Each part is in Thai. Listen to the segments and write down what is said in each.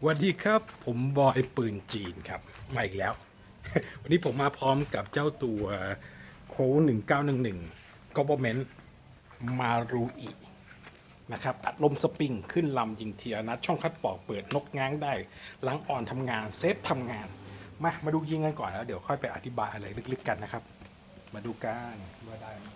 สวัสดีครับ ผมบอยปืนจีนครับ มาอีกแล้ว วันนี้ผมมาพร้อมกับเจ้าตัวโค้หนึ่งเก้าหนึ่งหนึ่งกอบเมนมารูอีนะครับอัดลมสปริงขึ้นลำยิงเทียนัดช่องคัดปอกเปิดนกง้างได้ล้างอ่อนทำงานเซฟทำงาน มามาดูยิงกันก่อนแล้วเดี๋ยวค่อยไปอธิบายอะไรลึกๆกันนะครับ มาดูกันว่าได้ไหม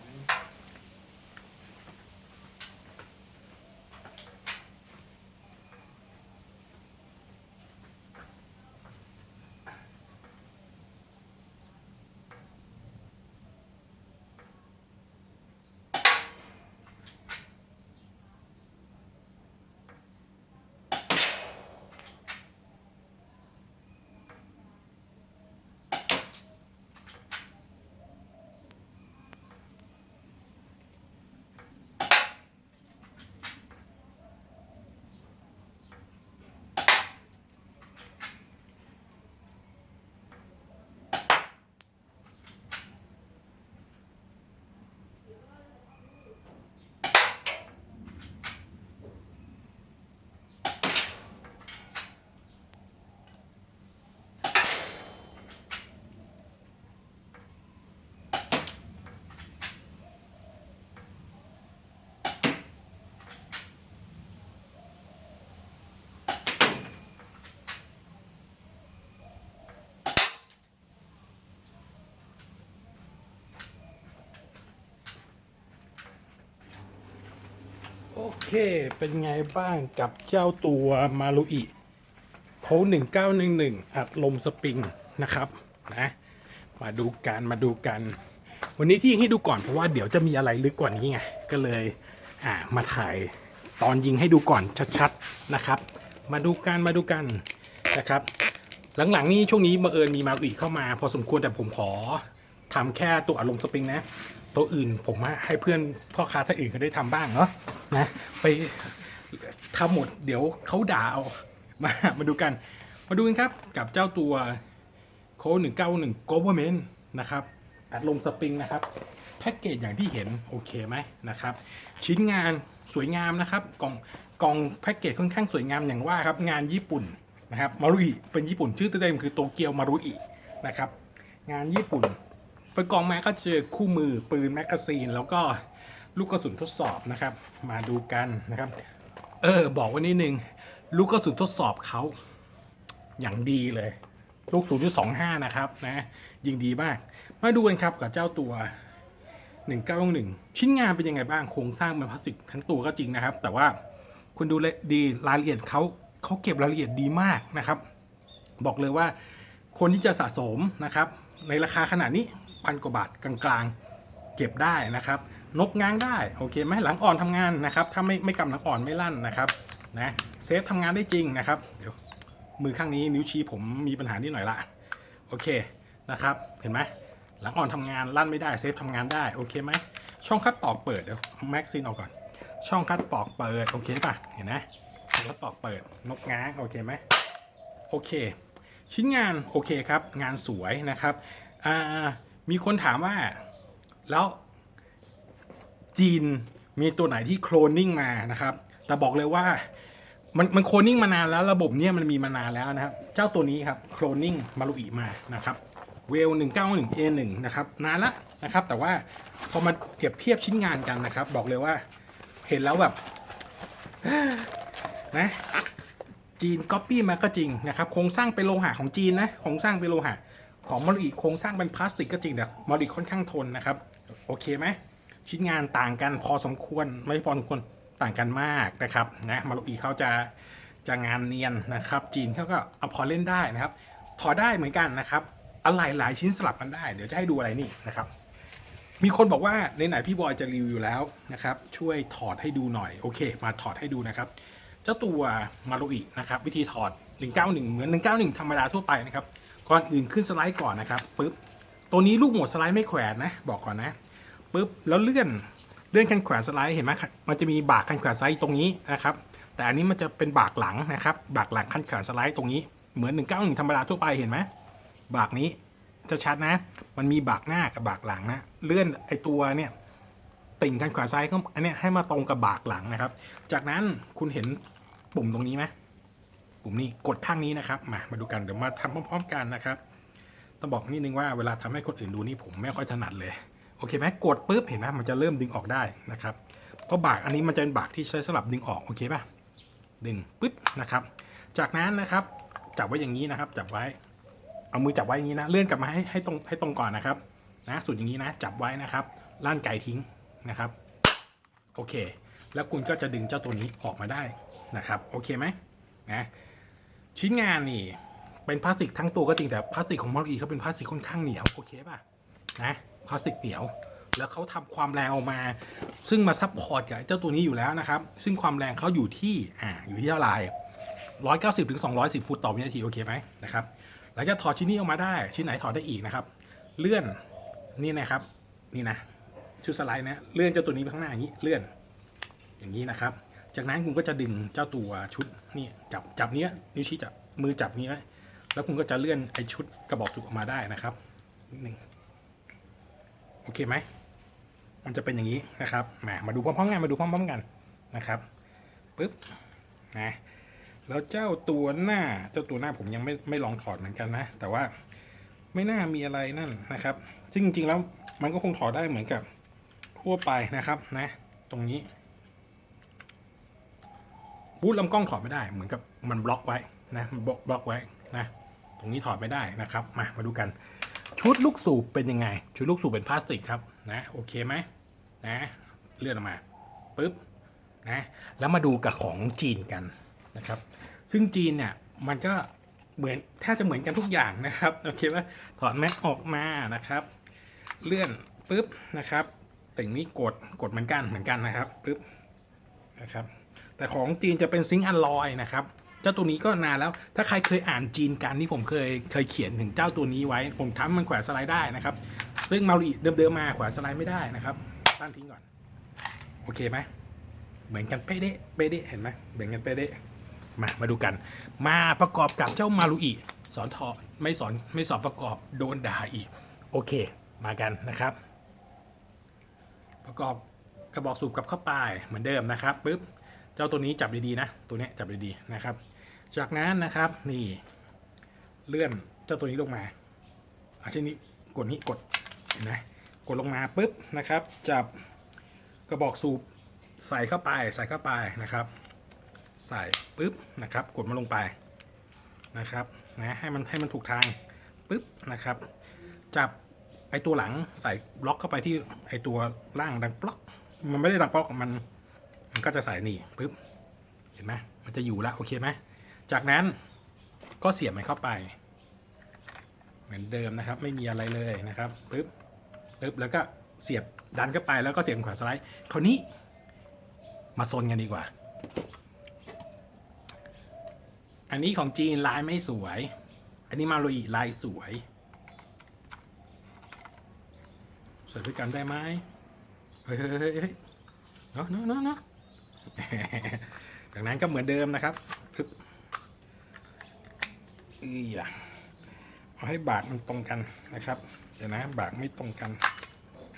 เค เป็นไงบ้างกับเจ้าตัวมารุอิโพหนึ่งเก้าหนึ่งหนึ่งอัดลมสปริงนะครับนะมาดูกันมาดูกัน วันนี้ที่ยิงให้ดูก่อนเพราะว่าเดี๋ยวจะมีอะไรลึกกว่านี้ไงก็เลยอ่ามาถ่ายตอนยิงให้ดูก่อนชัดๆนะครับ มาดูกันมาดูกันนะครับ หลังๆนี้ช่วงนี้บังเอิญมีมารุอิเข้ามา พอสมควรแต่ผมขอ ทำแค่ตัวอารมณ์สปริงนะ ตัวอื่นผมให้เพื่อนพ่อค้าท่านอื่นเขาได้ทำบ้างเนาะนะไปทำหมดเดี๋ยวเขาด่าเอามามาดูกัน มาดูกันครับกับเจ้าตัวโค้ดหนึ่งเก้าหนึ่ง government นะครับอัดลมสปริงนะครับแพ็กเกจอย่างที่เห็นโอเคไหมนะครับ ชิ้นงานสวยงามนะครับกล่องกล่องแพ็กเกจค่อนข้างสวยงามอย่างว่าครับงานญี่ปุ่นนะครับมารุอิเป็นญี่ปุ่นชื่อเต็มๆคือโตเกียวมารุอินะครับงานญี่ปุ่น ไปกองมาก็เจอคู่มือปืนแมกกาซีน แล้วก็ลูกกระสุนทดสอบนะครับ มาดูกันนะครับ เออ บอกไว้นิดนึง ลูกกระสุนทดสอบเขาอย่างดีเลย ลูก 0.25 นะครับนะยิงดีมาก มาดูกันครับกับเจ้าตัว1911ชิ้นงานเป็นยังไงบ้างโครงสร้างเป็นพลาสติกทั้งตัวก็จริงนะครับ แต่ว่าคุณดูเลยดีรายละเอียดเขาเขาเก็บรายละเอียดดีมากนะครับ บอกเลยว่าคนที่จะสะสมนะครับ ในราคาขนาดนี้ พันกว่าบาทกลางๆ เก็บได้นะครับ นกง้างได้โอเคไหมหลังอ่อนทำงานนะครับ ถ้าไม่ไม่กำหลังอ่อนไม่ลั่นนะครับนะเซฟทำงานได้จริงนะครับเดี๋ยวมือข้างนี้นิ้วชี้ผมมีปัญหานิดหน่อยละโอเคนะครับเห็นไหมหลังอ่อนทำงานลั่นไม่ได้เซฟทำงานได้โอเคไหมช่องคัดปอกเปิดเดี๋ยวแม็กซินออกก่อน ช่องคัดปอกเปิดโอเคป่ะเห็นไหมช่องคัดปอกเปิดนกง้างโอเคไหมโอเค ชิ้นงานโอเคครับงานสวยนะครับอ่า มีคนถามว่า แล้วจีนมีตัวไหนที่โคลนนิ่งมานะครับ แต่บอกเลยว่ามันมันโคลนนิ่งมานานแล้วระบบเนี้ยมันมีมานานแล้วนะครับ เจ้าตัวนี้ครับโคลนนิ่งมารุอิมานะครับเวล191 A1 นะครับนานละนะครับ แต่ว่าพอมาเทียบเทียบชิ้นงานกันนะครับ บอกเลยว่าเห็นแล้วแบบนะจีนก๊อปปี้มาก็จริงนะครับโครงสร้างเป็นโลหะของจีนนะโครงสร้างเป็นโลหะ ของมาริโครงสร้างเป็นพลาสติกก็จริงแต่มาริค่อนข้างทนนะครับ โอเคไหมชิ้นงานต่างกันพอสมควรไม่พอสมควรต่างกันมากนะครับนะมารุอิเขาจะจะงานเนียนนะครับ จีนเขาก็เอาพอเล่นได้นะครับถอดได้เหมือนกันนะครับอะไรหลายชิ้นสลับกันได้ เดี๋ยวจะให้ดูอะไรนี่นะครับ มีคนบอกว่าในไหนพี่บอยจะรีวิวอยู่แล้วนะครับ ช่วยถอดให้ดูหน่อยโอเค มาถอดให้ดูนะครับ เจ้าตัวมารุอินะครับ วิธีถอด 191 เหมือน 191 ธรรมดาทั่วไปนะครับ ก่อนอื่นขึ้นสไลด์ก่อนนะครับปึ๊บตัวนี้ลูกโหมดสไลด์ไม่แขวนนะ บอกก่อนนะปึ๊บแล้วเลื่อนเลื่อนคันแขวนสไลด์เห็นไหมมันจะมีบากคันแขวนสไลด์ตรงนี้นะครับแต่อันนี้มันจะเป็นบากหลังนะครับ บากหลังคันแขวนสไลด์ตรงนี้เหมือน191ธรรมดาทั่วไปเห็นไหมบากนี้จะชัดนะ มันมีบากหน้ากับบากหลังนะ เลื่อนไอตัวเนี่ยติ่งกันขวาซ้ายก็อันเนี้ยให้มาตรงกับบากหลังนะครับ จากนั้นคุณเห็นปุ่มตรงนี้ไหม ปุ่มนี้กดข้างนี้นะครับ มามาดูกันเดี๋ยวมาทำพร้อมๆกันนะครับต้องบอกนิดนึงว่าเวลาทำให้คนอื่นดูนี่ผมไม่ค่อยถนัดเลยโอเคไหมกดปุ๊บเห็นไหมมันจะเริ่มดึงออกได้นะครับเพราะบากอันนี้มันจะเป็นบากที่ใช้สำหรับดึงออกโอเคป่ะดึงปึ๊บนะครับ จากนั้นนะครับจับไว้อย่างนี้นะครับ จับไว้ เอามือจับไว้อย่างนี้นะ เลื่อนกลับมาให้ให้ตรงให้ตรงก่อนนะครับ นะสุดอย่างนี้นะ จับไว้นะครับล่านไก่ทิ้งนะครับ โอเค แล้วคุณก็จะดึงเจ้าตัวนี้ออกมาได้นะครับ โอเคไหมนะ ชิ้นงานนี่ เป็นพลาสติกทั้งตัวก็จริงแต่พลาสติกของมารุอีเขาเป็นพลาสติกค่อนข้างเหนียวโอเคป่ะนะพลาสติกเหนียว แล้วเขาทำความแรงออกมา ซึ่งมาซับพอร์ตกับเจ้าตัวนี้อยู่แล้วนะครับ ซึ่งความแรงเขาอยู่ที่อ่าอยู่ที่เท่าไหร่ร้อยเก้าสิบถึงสองร้อยสิบฟุตต่อวินาทีโอเคไหมนะครับหลังจากถอดชิ้นนี้ออกมาได้ ชิ้นไหนถอดได้อีกนะครับ เลื่อนนี่นะครับ นี่นะชุดสไลด์นะเลื่อนเจ้าตัวนี้ไปข้างหน้าอย่างนี้เลื่อน อย่างนี้นะครับ จากนั้นคุณก็จะดึงเจ้าตัวชุดนี่จับจับเนี้ยนิ้วชี้จับมือจับนี้ไว้แล้วคุณก็จะเลื่อนไอชุดกระบอกสูบออกมาได้นะครับนิดนึงโอเคไหมมันจะเป็นอย่างนี้นะครับมามาดูพร้อมๆกันมาดูพร้อมๆกันนะครับปึ๊บนะแล้วเจ้าตัวหน้าเจ้าตัวหน้าผมยังไม่ไม่ลองถอดเหมือนกันนะ แต่ว่าไม่น่ามีอะไรนั่นนะครับซึ่งจริงๆแล้วมันก็คงถอดได้เหมือนกับทั่วไปนะครับนะ ตรงนี้ บูทลำกล้องถอดไม่ได้ เหมือนกับมันบล็อกไว้นะมันบล็อกบล็อกไว้นะตรงนี้ถอดไม่ได้นะครับมามาดูกัน ชุดลูกสูบเป็นยังไง ชุดลูกสูบเป็นพลาสติกครับนะโอเคไหมนะเลื่อนออกมาปุ๊บนะแล้วมาดูกับของจีนกันนะครับ ซึ่งจีนเนี่ยมันก็เหมือนแทบจะเหมือนกันทุกอย่างนะครับโอเคว่าถอดแม็กออกมานะครับ เลื่อนปุ๊บนะครับติ่งนี้กดกดเหมือนกันเหมือนกันนะครับปุ๊บนะครับ แต่ของจีนจะเป็นซิงค์อัลลอยนะครับเจ้าตัวนี้ก็นานแล้ว ถ้าใครเคยอ่านจีนกันที่ผมเคยเคยเขียนถึงเจ้าตัวนี้ไว้ ผมทำมันแขวนสไลด์ได้นะครับ ซึ่งมารีเดิมๆมาแขวนสไลด์ไม่ได้นะครับ ตั้งทิ้งก่อน โอเคไหม เหมือนกันเป๊ะเดะเป๊ะเดะเห็นไหมเหมือนกันเป๊ะเดะมา มาดูกัน มาประกอบกับเจ้ามารุอิสอนทอไม่สอนไม่สอนประกอบโดนด่าอีก โอเค มากันนะครับ ประกอบกระบอกสูบกับเข้าไปเหมือนเดิมนะครับปึ๊บ เจ้าตัวนี้จับดีๆนะ ตัวนี้จับดีๆนะครับ จากนั้นนะครับนี่เลื่อนเจ้าตัวนี้ลงมาอาชิ้นนี้กดนี้กดเห็นไหมกดลงมาปุ๊บนะครับ จับกระบอกสูบใส่เข้าไปใส่เข้าไปนะครับ ใส่ปุ๊บนะครับ กดมาลงไปนะครับนะให้มันให้มันถูกทางปุ๊บนะครับ จับไอตัวหลังใส่บล็อกเข้าไปที่ไอตัวล่างดังบล็อก มันไม่ได้ดังบล็อกมัน มันก็จะใส่นี่ปุ๊บเห็นไหมมันจะอยู่แล้วโอเคไหมจากนั้นก็เสียบมันเข้าไป เหมือนเดิมนะครับ ไม่มีอะไรเลยนะครับปุ๊บปุ๊บแล้วก็เสียบดันเข้าไปแล้วก็เสียบขวาสไลด์คราวนี้มาซนกันดีกว่า อันนี้ของจีนลายไม่สวย อันนี้มาโรอีลายสวยสวยด้วยกันได้ไหมเฮ้ยเฮ้ยเฮ้ยเนาะเนาะเนาะเนาะ จากนั้นก็เหมือนเดิมนะครับปึ๊บอีอะเอาให้บากมันตรงกันนะครับ เดี๋ยวนะ บากไม่ตรงกัน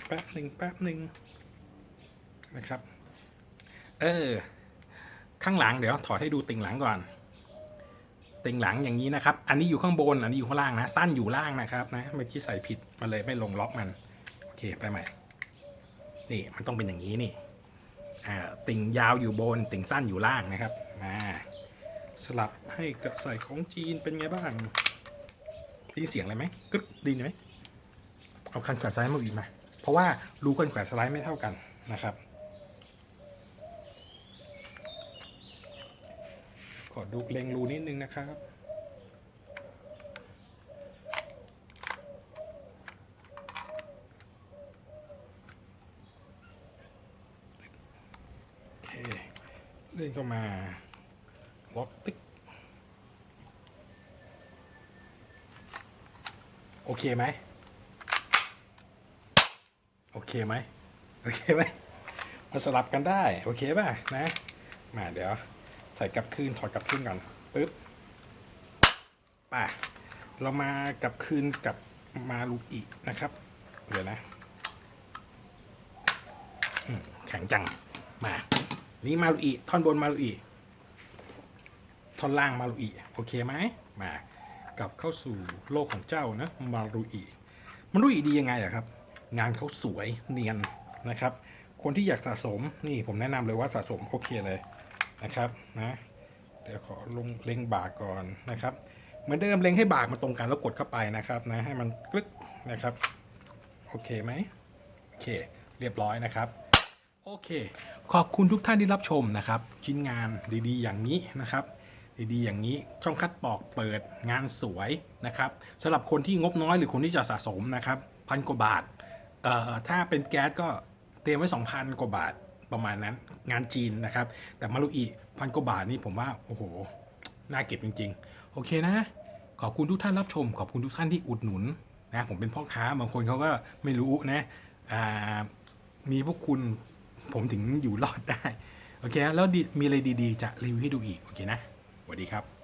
แป๊บหนึ่งแป๊บหนึ่งนะครับ เออ ข้างหลังเดี๋ยวถอดให้ดูติ่งหลังก่อนติ่งหลังอย่างนี้นะครับ อันนี้อยู่ข้างบน อันนี้อยู่ข้างล่างนะ สั้นอยู่ล่างนะครับนะ เมื่อกี้ใส่ผิดมาเลยไม่ลงล็อกมัน โอเค ไปใหม่ นี่มันต้องเป็นอย่างนี้นี่ ติ่งยาวอยู่บนติ่งสั้นอยู่ล่างนะครับมาสลับให้กับใส่ของจีนเป็นไงบ้างได้ยินเสียงอะไรไหมกึ๊กดีไหมเอาคันแขวนสไลด์มาอีกมาเพราะว่ารูคันแขวนสไลด์ไม่เท่ากันนะครับขอดูเล็งรูนิดนึงนะครับ โอเค เลื่อนเข้ามาล็อกติ๊กโอเคไหมโอเคไหมโอเคไหมมาสลับกันได้ โอเคป่ะนะมาเดี๋ยวใส่กลับคืนถอดกลับคืนก่อนปึ๊บป่ะเรามากลับคืนกับมาลูอีกนะครับ เดี๋ยวนะแข็งจังมา นี่มาลุอีท่อนบนมาลุอีท่อนล่างมารุอิโอเคไหมมากลับเข้าสู่โลกของเจ้านะมารุอิมารุอิดียังไงอะครับ งานเขาสวยเนียนนะครับ คนที่อยากสะสมนี่ผมแนะนำเลยว่าสะสมโอเคเลยนะครับนะเดี๋ยวขอลงเล็งบากก่อนนะครับเหมือนเดิมเล็งให้บากมันตรงกันแล้วกดเข้าไปนะครับนะให้มันกรึกนะครับโอเคไหมโอเค เรียบร้อยนะครับ โอเค ขอบคุณทุกท่านที่รับชมนะครับ ชิ้นงานดีๆ อย่างนี้นะครับ ดีๆ อย่างนี้ช่องคัดปอกเปิดงานสวยนะครับสำหรับคนที่งบน้อยหรือคนที่จะสะสมนะครับพันกว่าบาทเอ่อถ้าเป็นแก๊สก็เตรียมไว้ 2,000 กว่าบาทประมาณนั้นงานจีนนะครับ แต่มารุอีพันกว่าบาทนี่ผมว่า โอ้โห น่าเก็บจริง ๆ โอเคนะ ขอบคุณทุกท่านรับชม ขอบคุณทุกท่านที่อุดหนุนนะผมเป็นพ่อค้าบางคนเขาก็ไม่รู้นะอ่ามีพวกคุณ ผมถึงอยู่รอดได้ โอเค แล้วมีอะไรดีๆ จะรีวิวให้ดูอีก โอเคนะสวัสดีครับ